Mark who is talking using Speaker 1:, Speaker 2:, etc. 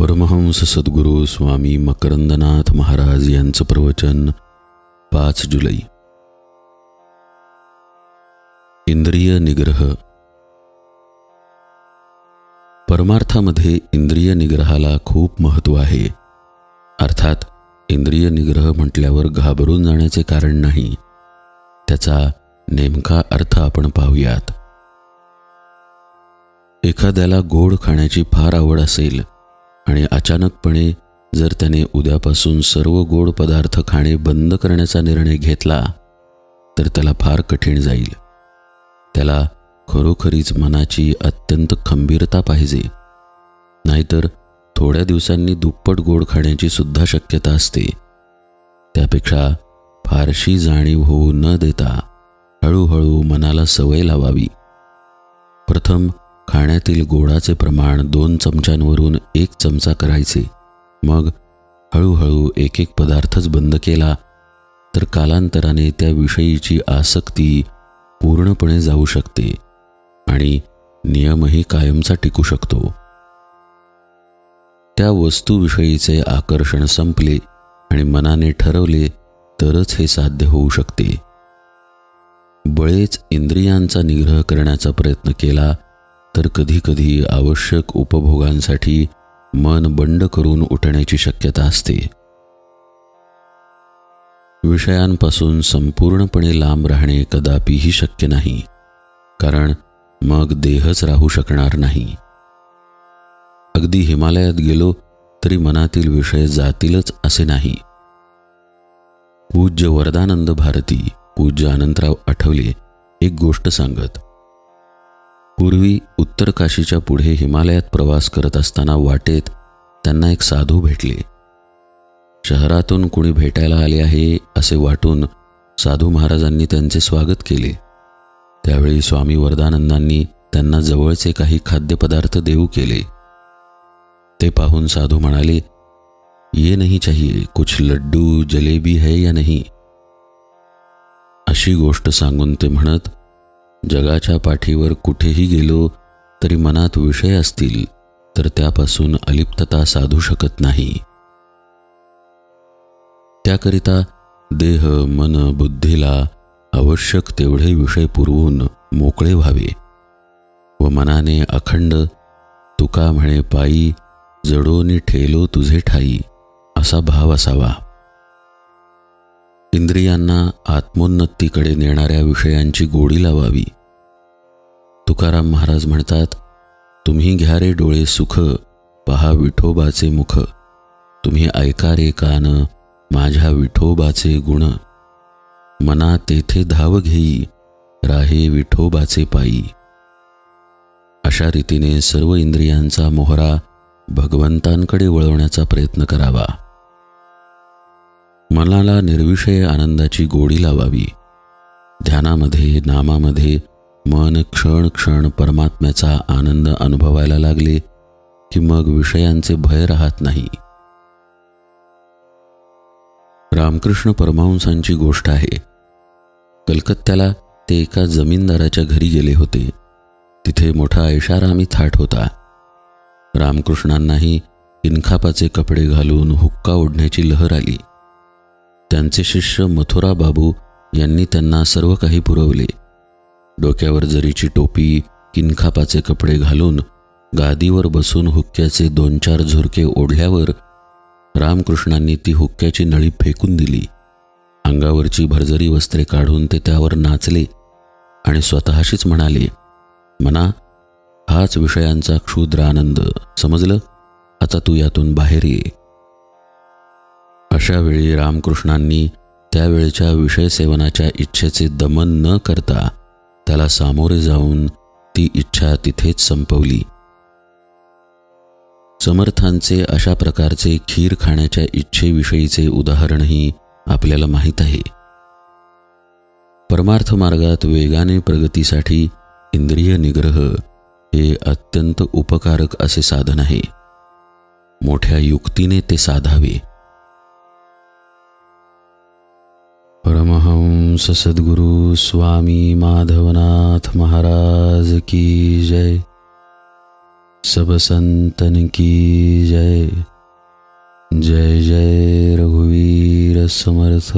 Speaker 1: परमहंस सद्गुरू स्वामी मकरंदनाथ महाराज यांचं प्रवचन पाच जुलै. इंद्रिय निग्रह. परमार्थामध्ये इंद्रिय निग्रहाला खूप महत्त्व आहे. अर्थात इंद्रिय निग्रह म्हटल्यावर घाबरून जाण्याचे कारण नाही. त्याचा नेमका अर्थ आपण पाहूयात. एखाद्याला गोड खाण्याची फार आवड असेल आणि अचानकपणे जर त्याने उद्यापासून सर्व गोड पदार्थ खाणे बंद करण्याचा निर्णय घेतला तर त्याला फार कठीण जाईल. त्याला खरोखरीच मनाची अत्यंत खंबीरता पाहिजे. नाहीतर थोड्या दिवसांनी दुप्पट गोड खाण्याची सुद्धा शक्यता असते. त्यापेक्षा फारशी जाणीव होऊ न देता हळूहळू मनाला सवय लावावी. प्रथम खाण्यातील गोडाचे प्रमाण दोन चमच्यांवरून एक चमचा करायचे. मग हळूहळू एक एक पदार्थच बंद केला तर कालांतराने त्या विषयीची आसक्ती पूर्णपणे जाऊ शकते आणि नियमही कायमचा टिकू शकतो. त्या वस्तूविषयीचे आकर्षण संपले आणि मनाने ठरवले तरच हे साध्य होऊ शकते. बळेच इंद्रियांचा निग्रह करण्याचा प्रयत्न केला तर कधीकधी आवश्यक उपभोगांसाठी मन बंड करून उठण्याची शक्यता असते. विषयांपासून संपूर्णपणे लांब राहणे कदापिही शक्य नाही कारण मग देहच राहू शकणार नाही. अगदी हिमालयात गेलो तरी मनातील विषय जातीलच असे नाही. पूज्य वरदानंद भारती पूज्य अनंतराव आठवले एक गोष्ट सांगत पूर्वी उत्तर काशीच्या पुढे हिमालयात प्रवास करत असताना वाटेत त्यांना एक साधू भेटले. शहरातून कुणी भेटायला आले आहे असे वाटून साधू महाराजांनी त्यांचे स्वागत केले. त्यावेळी स्वामी वरदानंदांनी त्यांना जवळचे काही खाद्यपदार्थ देऊ केले. ते पाहून साधू म्हणाले ये नाही चाहिए कुछ लड्डू जलेबी है या नाही? अशी गोष्ट सांगून ते म्हणत जगाच्या पाठीवर कुठेही गेलो तरी मनात विषय असतील तर त्यापासून अलिप्तता साधू शकत नाही. त्याकरिता देह मन बुद्धीला आवश्यक तेवढे विषय पुरवून मोकळे व्हावे व मनाने अखंड तुका म्हणे पायी जडोनी ठेलो तुझे ठाई असा भाव असावा. इंद्रियांना आत्मोन्नतीकडे नेणाऱ्या विषयांची गोडी लावावी. तुकाराम महाराज म्हणतात तुम्ही घ्या रे डोळे सुख पहा विठोबाचे मुख. तुम्ही ऐका रे कान माझ्या विठोबाचे गुण. मना तेथे धाव घेई राहे विठोबाचे पायी. अशा रीतीने सर्व इंद्रियांचा मोहरा भगवंतांकडे वळवण्याचा प्रयत्न करावा. मनाला निर्विषय आनंदाची गोडी लावावी. ध्यानामध्ये नामामध्ये मन क्षण क्षण परमात्म्याचा आनंद अनुभवायला लागले की मग विषयांचे भय राहत नाही. रामकृष्ण परमहंसांची गोष्ट आहे. कलकत्त्याला ते एका जमीनदाराच्या घरी गेले होते. तिथे मोठा ऐशारामी थाट होता. रामकृष्णांनाही इनखापाचे कपडे घालून हुक्का ओढण्याची लहर आली. त्यांचे शिष्य मथुरा बाबू यांनी त्यांना सर्व काही पुरवले. डोक्यावर जरीची टोपी किनखापाचे कपडे घालून गादीवर बसून हुक्क्याचे दोन चार झुरके ओढल्यावर रामकृष्णांनी ती हुक्क्याची नळी फेकून दिली. अंगावरची भरजरी वस्त्रे काढून ते त्यावर नाचले आणि स्वतःशीच म्हणाले मना हाच विषयांचा क्षुद्र आनंद समजलं? आता तू यातून बाहेर ये. अशावेळी रामकृष्णांनी त्यावेळच्या विषय सेवनाच्या इच्छेचे दमन न करता त्याला सामोरे जाऊन ती इच्छा तिथेच संपवली. समर्थांचे अशा प्रकारचे खीर खाण्याच्या इच्छेविषयीचे उदाहरणही आपल्याला माहीत आहे. परमार्थ मार्गात वेगाने प्रगतीसाठी इंद्रिय निग्रह हे अत्यंत उपकारक असे साधन आहे. मोठ्या युक्तीने ते साधावे. परमहंस सद्गुरु स्वामी माधवनाथ महाराज की जय। सब संतन की जय। जय जय रघुवीर समर्थ।